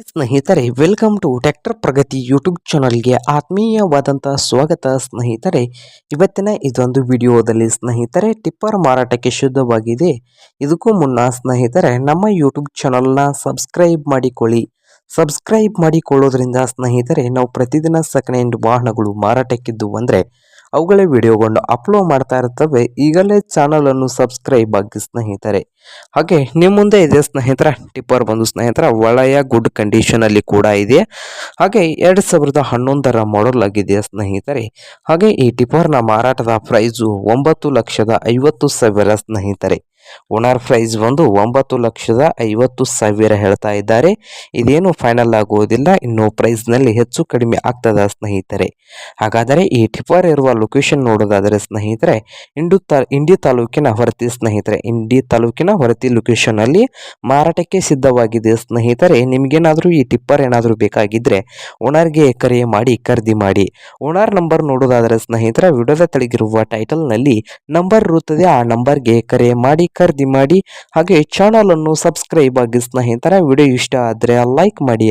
ಸ್ನೇಹಿತರೆ welcome to tractor Pragati YouTube ಚಾನಲ್ಗೆ ಆತ್ಮೀಯವಾದಂಥ ಸ್ವಾಗತ ಸ್ನೇಹಿತರೆ. ಇವತ್ತಿನ ಇದೊಂದು ವಿಡಿಯೋದಲ್ಲಿ ಸ್ನೇಹಿತರೆ, ಟಿಪ್ಪರ್ ಮಾರಾಟಕ್ಕೆ ಶುದ್ಧವಾಗಿದೆ. ಇದಕ್ಕೂ ಮುನ್ನ ಸ್ನೇಹಿತರೆ, ನಮ್ಮ ಯೂಟ್ಯೂಬ್ ಚಾನಲ್ನ ಸಬ್ಸ್ಕ್ರೈಬ್ ಮಾಡಿಕೊಳ್ಳಿ. ಸಬ್ಸ್ಕ್ರೈಬ್ ಮಾಡಿಕೊಳ್ಳೋದ್ರಿಂದ ಸ್ನೇಹಿತರೆ, ನಾವು ಪ್ರತಿದಿನ ಸೆಕೆಂಡ್ ಹ್ಯಾಂಡ್ ವಾಹನಗಳು ಮಾರಾಟಕ್ಕಿದ್ದು ಅಂದರೆ ಅವುಗಳ ವಿಡಿಯೋಗಳನ್ನು ಅಪ್ಲೋಡ್ ಮಾಡ್ತಾ ಇರ್ತವೆ. ಈಗಲೇ ಚಾನಲನ್ನು ಸಬ್ಸ್ಕ್ರೈಬ್ ಆಗಿ ಸ್ನೇಹಿತರೆ. ಹಾಗೆ ನಿಮ್ಮ ಮುಂದೆ ಇದೆ ಸ್ನೇಹಿತರ, ಟಿಪ್ಪರ್ ಬಂದು ಸ್ನೇಹಿತರ, ಒಳ್ಳೆಯ ಗುಡ್ ಕಂಡೀಷನಲ್ಲಿ ಕೂಡ ಇದೆ. ಹಾಗೆ ಎರಡು ಸಾವಿರದ ಹನ್ನೊಂದರ ಮಾಡಲ್ ಆಗಿದೆ ಸ್ನೇಹಿತರೆ? ಹಾಗೆ ಈ ಟಿಪ್ಪರ್ನ ಮಾರಾಟದ ಪ್ರೈಸು ಒಂಬತ್ತು ಲಕ್ಷದ ಐವತ್ತು ಸಾವಿರ ಸ್ನೇಹಿತರೆ. ಓನರ್ ಪ್ರೈಸ್ ಬಂದು ಒಂಬತ್ತು ಲಕ್ಷದ ಐವತ್ತು ಸಾವಿರ ಹೇಳ್ತಾ ಇದ್ದಾರೆ. ಇದೇನು ಫೈನಲ್ ಆಗುವುದಿಲ್ಲ, ಇನ್ನು ಪ್ರೈಸ್ನಲ್ಲಿ ಹೆಚ್ಚು ಕಡಿಮೆ ಆಗ್ತದ ಸ್ನೇಹಿತರೆ. ಹಾಗಾದರೆ ಈ ಟಿಪ್ಪರ್ ಇರುವ ಲೊಕೇಶನ್ ನೋಡೋದಾದರೆ ಸ್ನೇಹಿತರೆ, ಇಂಡು ಇಂಡಿ ತಾಲೂಕಿನ ಹೊರತಿ ಸ್ನೇಹಿತರೆ, ಇಂಡಿ ತಾಲೂಕಿನ ಹೊರತಿ ಲೊಕೇಶನ್ ಅಲ್ಲಿ ಮಾರಾಟಕ್ಕೆ ಸಿದ್ಧವಾಗಿದೆ ಸ್ನೇಹಿತರೆ. ನಿಮಗೇನಾದರೂ ಈ ಟಿಪ್ಪರ್ ಏನಾದರೂ ಬೇಕಾಗಿದ್ರೆ ಓನರ್ಗೆ ಕರೆ ಮಾಡಿ, ಖರೀದಿ ಮಾಡಿ. ಓನರ್ ನಂಬರ್ ನೋಡೋದಾದರೆ ಸ್ನೇಹಿತರೆ, ವಿಡಿಯೋದ ತೆಳಗಿರುವ ಟೈಟಲ್ನಲ್ಲಿ ನಂಬರ್ ಇರುತ್ತದೆ, ಆ ನಂಬರ್ಗೆ ಕರೆ ಮಾಡಿ ಖರೀದಿ ಮಾಡಿ ಹಾಗೆ ಚಾನಲ್ ಅನ್ನು ಸಬ್ಸ್ಕ್ರೈಬ್ ಆಗಿ ಸ್ನೇಹಿತರೆ ವಿಡಿಯೋ ಇಷ್ಟ ಆದರೆ ಲೈಕ್ ಮಾಡಿ